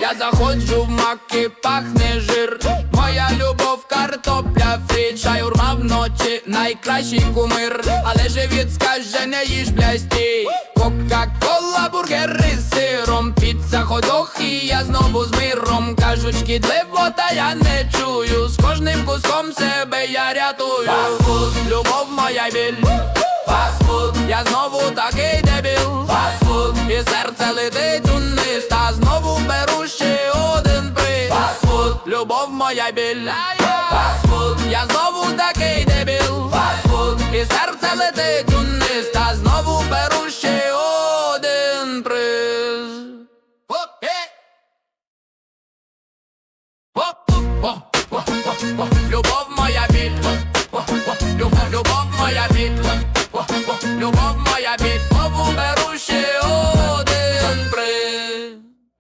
Я заходжу в маки, пахне жир, моя любов, картопля, фрі, чайурма вночі, найкращий кумир, але живіт скаже, не їж блястій, кока-кола, бургери, сиро ходох і я знову з миром. Кажуть, шкідливо, та я не чую. З кожним куском себе я рятую. Фастфуд, любов моя біль. Фастфуд, я знову такий дебіл. Фастфуд, і серце летить униз Та знову беру ще один приз. Фастфуд, любов моя біль. Фастфуд, я знову такий дебіл. Фастфуд, і серце летить униз Та знову Любов